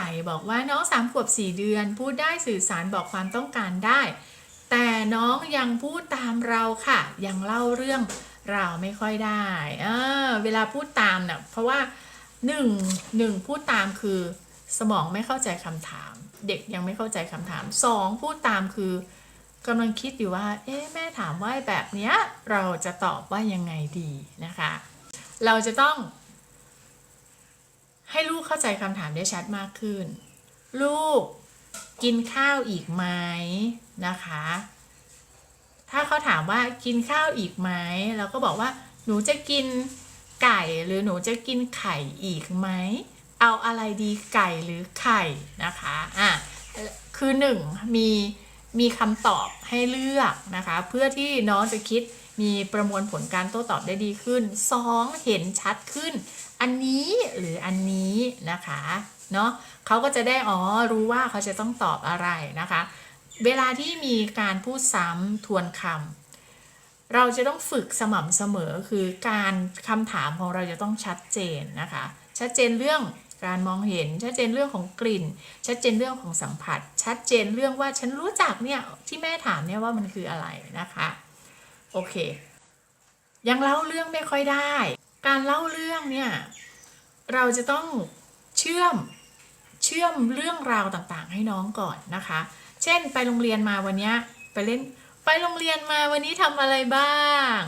ก่บอกว่าน้องสามขวบสี่เดือน พูดได้สื่อสารบอกความต้องการได้ แต่น้องยังพูดตามเราค่ะ ยังเล่าเรื่องเราไม่ค่อยได้เออเวลาพูดตามเนี่ยเพราะว่าหนึ่งหนึ่งพูดตามคือสมองไม่เข้าใจคำถาม เด็กยังไม่เข้าใจคำถามสองพูดตามคือกำลังคิดอยู่ว่า เอ๊ะแม่ถามว่าแบบเนี้ยเราจะตอบว่ายังไงดีนะคะ เราจะต้อง ให้ลูกเข้าใจคำถามได้ชัดมากขึ้น ลูกกินข้าวอีกไหมนะคะ ถ้าเขาถามว่ากินข้าวอีกไหมเราก็บอกว่า หนูจะกินไก่หรือหนูจะกินไข่อีกไหม เอาอะไรดีไก่หรือไข่นะคะอะคือหนึ่งมีมีคำตอบให้เลือกนะคะ เพื่อที่น้องจะคิดมีประมวลผลการโต้ตอบได้ดีขึ้นสองเห็นชัดขึ้น อันนี้หรืออันนี้นะคะเนาะเขาก็จะได้อ๋อรู้ว่าเขาจะต้องตอบอะไรนะคะ เวลาที่มีการพูดซ้ำทวนคำเราจะต้องฝึกสม่ำเสมอคือการคำถามของเราจะต้องชัดเจนนะคะ ชัดเจนเรื่องการมองเห็นชัดเจนเรื่องของกลิ่น ชัดเจนเรื่องของสัมผัส ชัดเจนเรื่องว่าฉันรู้จักเนี่ยที่แม่ถามเนี่ยว่ามันคืออะไรนะคะ โอเค ยังเล่าเรื่องไม่ค่อยได้ การเล่าเรื่องเนี่ยเราจะต้องเชื่อมเชื่อมเรื่องราวต่างๆ ให้น้องก่อนนะคะ เช่นไปโรงเรียนมาวันเนี้ยไปเล่นไปโรงเรียนมาวันนี้ทำอะไรบ้าง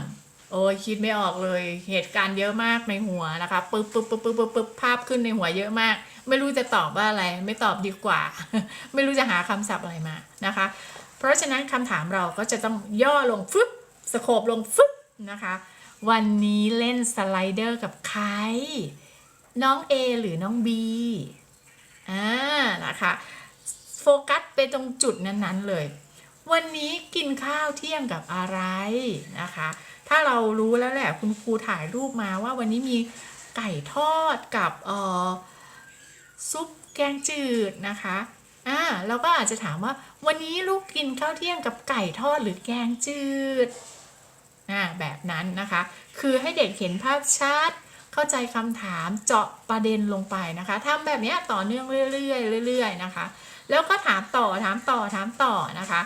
โอ้ยคิดไม่ออกเลยเหตุการณ์เยอะมากในหัวนะคะปึ๊บปึ๊บปึ๊บปึ๊บปึ๊บปึ๊บภาพขึ้นในหัวเยอะมาก ไม่รู้จะตอบว่าอะไร ไม่ตอบดีกว่า ไม่รู้จะหาคำศัพท์อะไรมานะคะ เพราะฉะนั้นคำถามเราก็จะต้องย่อลงฟึบสโคบลงฟึบนะคะ วันนี้เล่นสไลเดอร์กับใคร น้อง A หรือน้อง B อ่านะคะ โฟกัสไปตรงจุดนั้นๆเลย วันนี้กินข้าวเที่ยงกับอะไรนะคะ ถ้าเรารู้แล้วแหละคุณครูถ่ายรูปมาว่าวันนี้มีไก่ทอดกับเอ่อซุปแกงจืดนะคะอ่าเราก็อาจจะถามว่าวันนี้ลูกกินข้าวเที่ยงกับไก่ทอดหรือแกงจืด แบบนั้นนะคะ คือให้เด็กเห็นภาพชัดเข้าใจคำถามเจาะประเด็นลงไปนะคะทำแบบนี้ต่อเนื่องเรื่อยๆเรื่อยๆนะคะ แล้วก็ถามต่อถามต่อถามต่อนะคะ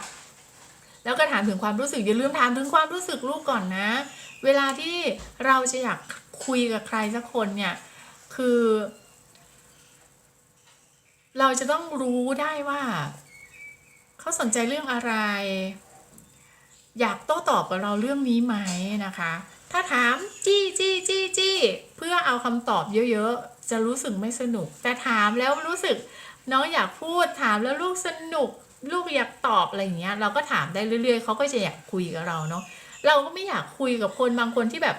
แล้วก็ถามถึงความรู้สึกอย่าลืมถามถึงความรู้สึกลูกก่อนนะ เวลาที่เราจะอยากคุยกับใครสักคนเนี่ยคือ เราจะต้องรู้ได้ว่า เขาสนใจเรื่องอะไร อยากโต้ตอบกับเราเรื่องนี้ไหมนะคะ ถ้าถามจี้จี้จี้จี้เพื่อเอาคำตอบเยอะๆ จะรู้สึกไม่สนุก แต่ถามแล้วรู้สึกน้องอยากพูดถามแล้วลูกสนุก ลูกอยากตอบอะไรอย่างเงี้ย เราก็ถามได้เรื่อยๆเขาก็จะอยากคุยกับเราเนาะเราก็ไม่อยากคุยกับคนบางคนที่แบบ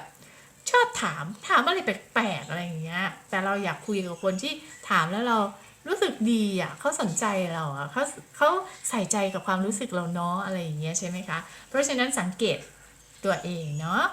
ชอบถามถามอะไรแปลกๆอะไรอย่างเงี้ยแต่เราอยากคุยกับคนที่ถามแล้วเรา รู้สึกดีอะเขาสนใจเราอะเขาเขาใส่ใจกับความรู้สึกเราเนาะอะไรอย่างเงี้ยใช่ไหมคะ เพราะฉะนั้นสังเกตตัวเองเนาะ